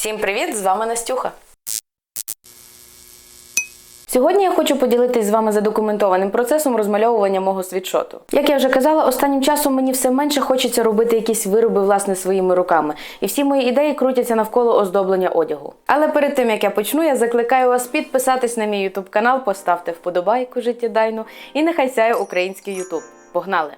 Всім привіт! З вами Настюха. Сьогодні я хочу поділитись з вами задокументованим процесом розмальовування мого світшоту. Як я вже казала, останнім часом мені все менше хочеться робити якісь вироби власне своїми руками, і всі мої ідеї крутяться навколо оздоблення одягу. Але перед тим як я почну, я закликаю вас підписатись на мій YouTube канал, поставте вподобайку життєдайну і нехай сяє український YouTube. Погнали!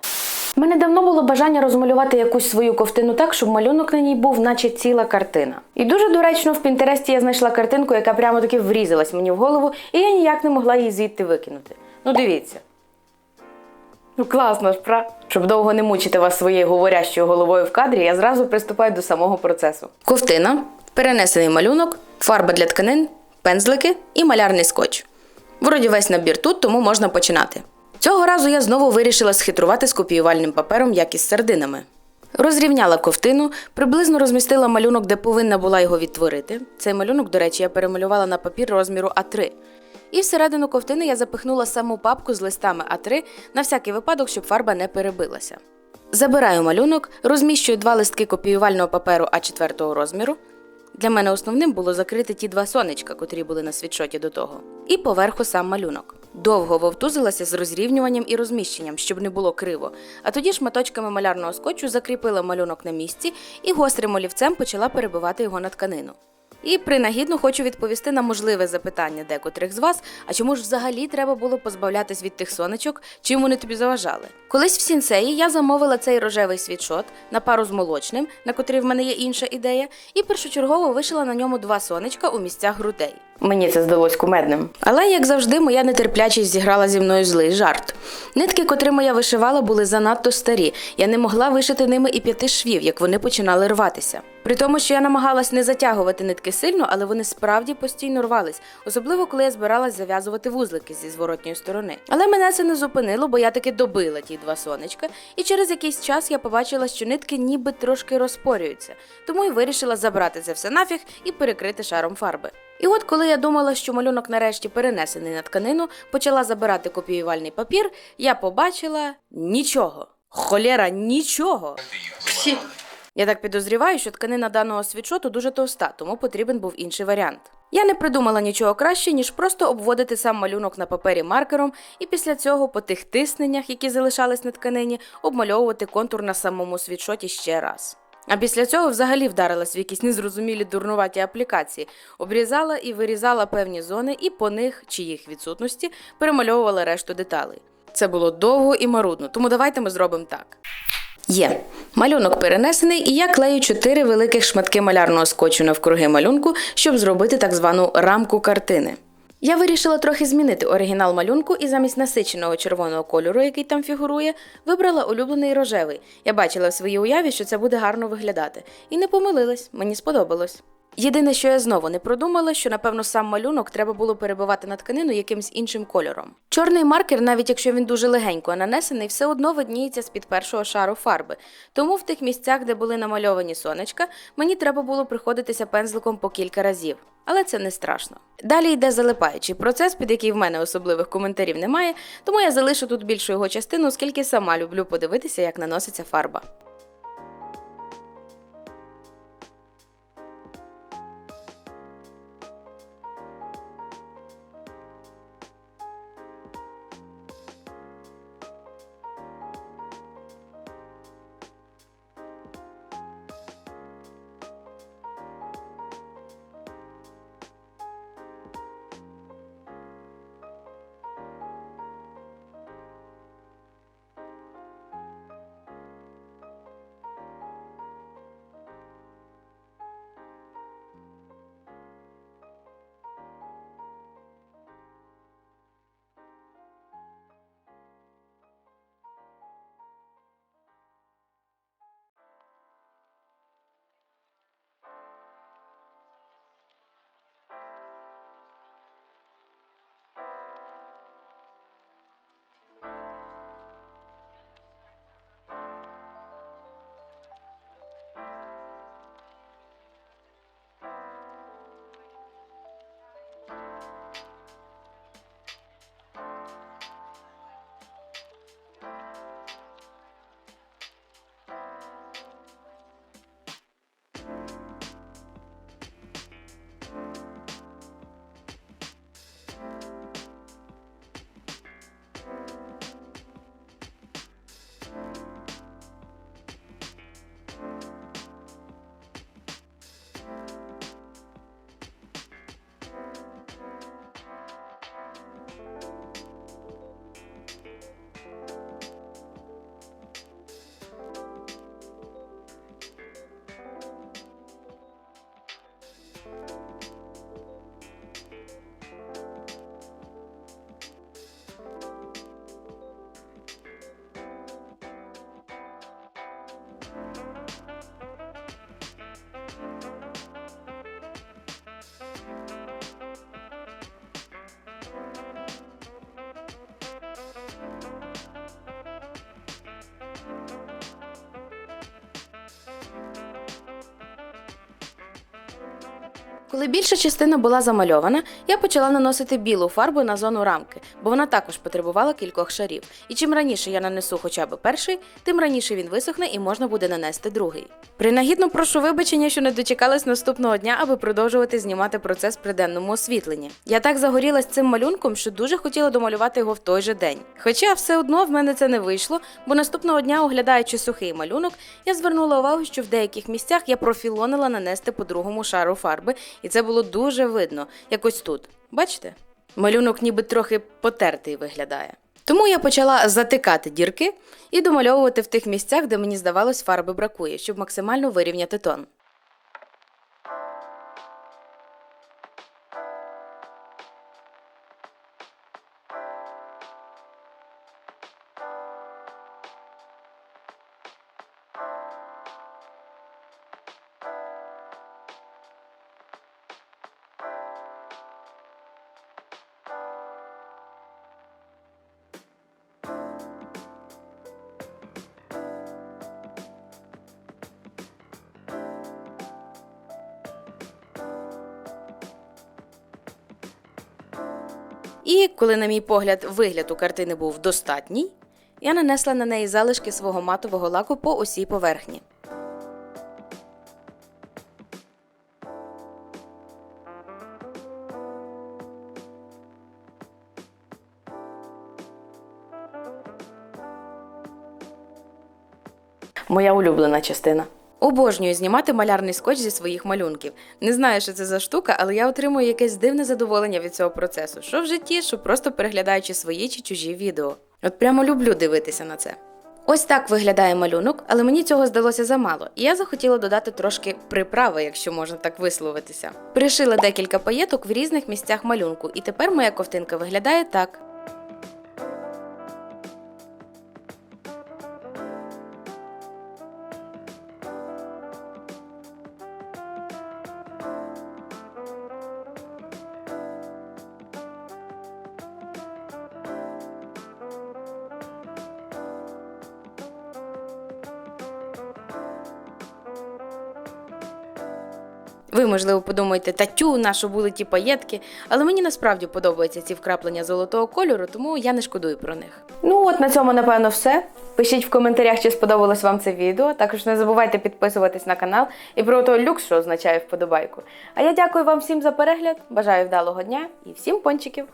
У мене давно було бажання розмалювати якусь свою ковтину так, щоб малюнок на ній був, наче ціла картина. І дуже доречно в Пінтересті я знайшла картинку, яка прямо таки врізалась мені в голову, і я ніяк не могла її звідти викинути. Ну дивіться. Ну класно ж, пра. Щоб довго не мучити вас своєю говорящою головою в кадрі, я зразу приступаю до самого процесу. Ковтина, перенесений малюнок, фарба для тканин, пензлики і малярний скотч. Вроді весь набір тут, тому можна починати. Цього разу я знову вирішила схитрувати з копіювальним папером, як із сардинами. Розрівняла ковтину, приблизно розмістила малюнок, де повинна була його відтворити. Цей малюнок, до речі, я перемалювала на папір розміру А3. І всередину ковтини я запихнула саму папку з листами А3 на всякий випадок, щоб фарба не перебилася. Забираю малюнок, розміщую два листки копіювального паперу А4 розміру. Для мене основним було закрити ті два сонечка, котрі були на світшоті до того, і поверху сам малюнок. Довго вовтузилася з розрівнюванням і розміщенням, щоб не було криво. А тоді шматочками малярного скотчу закріпила малюнок на місці і гострим олівцем почала перебивати його на тканину. І принагідно хочу відповісти на можливе запитання декотрих з вас, а чому ж взагалі треба було позбавлятись від тих сонечок, чим вони тобі заважали? Колись в сінсеї я замовила цей рожевий світшот на пару з молочним, на котрий в мене є інша ідея, і першочергово вишила на ньому два сонечка у місцях грудей. Мені це здалось кумедним. Але, як завжди, моя нетерплячість зіграла зі мною злий жарт. Нитки, котрими я вишивала, були занадто старі. Я не могла вишити ними і п'яти швів, як вони починали рватися. При тому, що я намагалась не затягувати нитки сильно, але вони справді постійно рвались, особливо коли я збиралась зав'язувати вузлики зі зворотньої сторони. Але мене це не зупинило, бо я таки добила ті два сонечка, і через якийсь час я побачила, що нитки ніби трошки розпорюються, тому й вирішила забрати це все нафіг і перекрити шаром фарби. І от коли я думала, що малюнок нарешті перенесений на тканину, почала забирати копіювальний папір, я побачила нічого. Холєра, нічого. Псі. Я так підозріваю, що тканина даного світшоту дуже товста, тому потрібен був інший варіант. Я не придумала нічого краще, ніж просто обводити сам малюнок на папері маркером і після цього по тих тисненнях, які залишались на тканині, обмальовувати контур на самому світшоті ще раз. А після цього взагалі вдарилась в якісь незрозумілі дурнуваті аплікації, обрізала і вирізала певні зони, і по них, чи їх відсутності, перемальовувала решту деталей. Це було довго і марудно, тому давайте ми зробимо так. Є. Малюнок перенесений, і я клею чотири великих шматки малярного скотчу навкруги малюнку, щоб зробити так звану рамку картини. Я вирішила трохи змінити оригінал малюнку і замість насиченого червоного кольору, який там фігурує, вибрала улюблений рожевий. Я бачила в своїй уяві, що це буде гарно виглядати. І не помилилась, мені сподобалось. Єдине, що я знову не продумала, що напевно сам малюнок треба було перебивати на тканину якимсь іншим кольором. Чорний маркер, навіть якщо він дуже легенько нанесений, все одно видніється з-під першого шару фарби. Тому в тих місцях, де були намальовані сонечка, мені треба було приходитися пензликом по кілька разів. Але це не страшно. Далі йде залипаючий процес, під який в мене особливих коментарів немає, тому я залишу тут більшу його частину, оскільки сама люблю подивитися, як наноситься фарба. Коли більша частина була замальована, я почала наносити білу фарбу на зону рамки, бо вона також потребувала кількох шарів. І чим раніше я нанесу хоча б перший, тим раніше він висохне і можна буде нанести другий. Принагідно прошу вибачення, що не дочекалась наступного дня, аби продовжувати знімати процес при денному освітленні. Я так загорілась цим малюнком, що дуже хотіла домалювати його в той же день. Хоча все одно в мене це не вийшло, бо наступного дня, оглядаючи сухий малюнок, я звернула увагу, що в деяких місцях я профілонила нанести по другому шару фарби, і це було дуже видно, як ось тут. Бачите? Малюнок ніби трохи потертий виглядає. Тому я почала затикати дірки і домальовувати в тих місцях, де мені здавалось, фарби бракує, щоб максимально вирівняти тон. І коли, на мій погляд, вигляд у картини був достатній, я нанесла на неї залишки свого матового лаку по усій поверхні. Моя улюблена частина. Обожнюю знімати малярний скотч зі своїх малюнків. Не знаю, що це за штука, але я отримую якесь дивне задоволення від цього процесу, що в житті, що просто переглядаючи свої чи чужі відео. От прямо люблю дивитися на це. Ось так виглядає малюнок, але мені цього здалося замало, і я захотіла додати трошки приправи, якщо можна так висловитися. Пришила декілька паєток в різних місцях малюнку, і тепер моя ковтинка виглядає так. Ви, можливо, подумаєте, та тю, на були ті паєтки, але мені насправді подобаються ці вкраплення золотого кольору, тому я не шкодую про них. Ну от на цьому, напевно, все. Пишіть в коментарях, чи сподобалось вам це відео. Також не забувайте підписуватись на канал і про то люкс, що означає вподобайку. А я дякую вам всім за перегляд, бажаю вдалого дня і всім пончиків!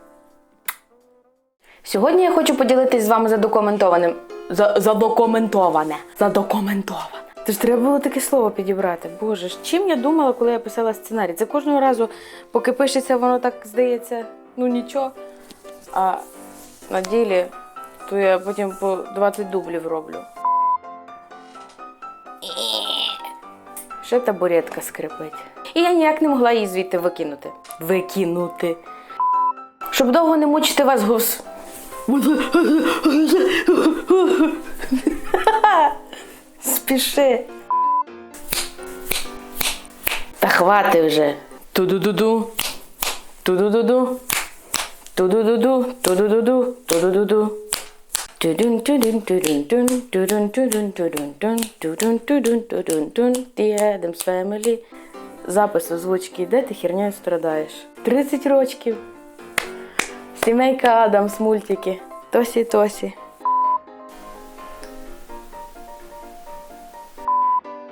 Сьогодні я хочу поділитись з вами задокументованим. За, задокументоване. Задокументоване. Це ж треба було таке слово підібрати. Боже чим я думала, коли я писала сценарій? Це кожного разу, поки пишеться, воно так здається, ну нічого. А на ділі, то я потім по 20 дублів роблю. Ще табуретка скрипить. І я ніяк не могла її звідти викинути. Викинути. Щоб довго не мучити вас гус. Спіши. Та хвати вже. Ту-ду-ду-ду. Ту-ду-ду-ду. Ту-ду-ду-ду. Ту-ду-ду-ду. Ту-ду-ду-ду. Addams Family. Запис озвучки йде, ти хернею страдаєш. 30 рочків. Сімейка Адамс мультики. Тосі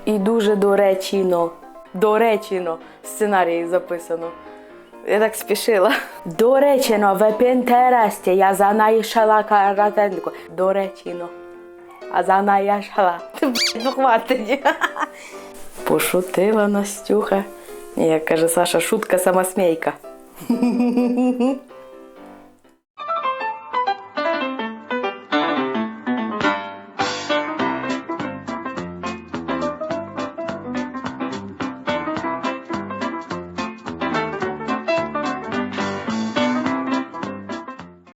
І дуже доречіно. Доречіно в сценарії записано. Я так спішила. Доречіно, в Пінтересті я занайшла каратенку. Доречіно. А занайшла. Ну хватить. Пошутила Настюха. Як каже Саша, шутка самосмійка.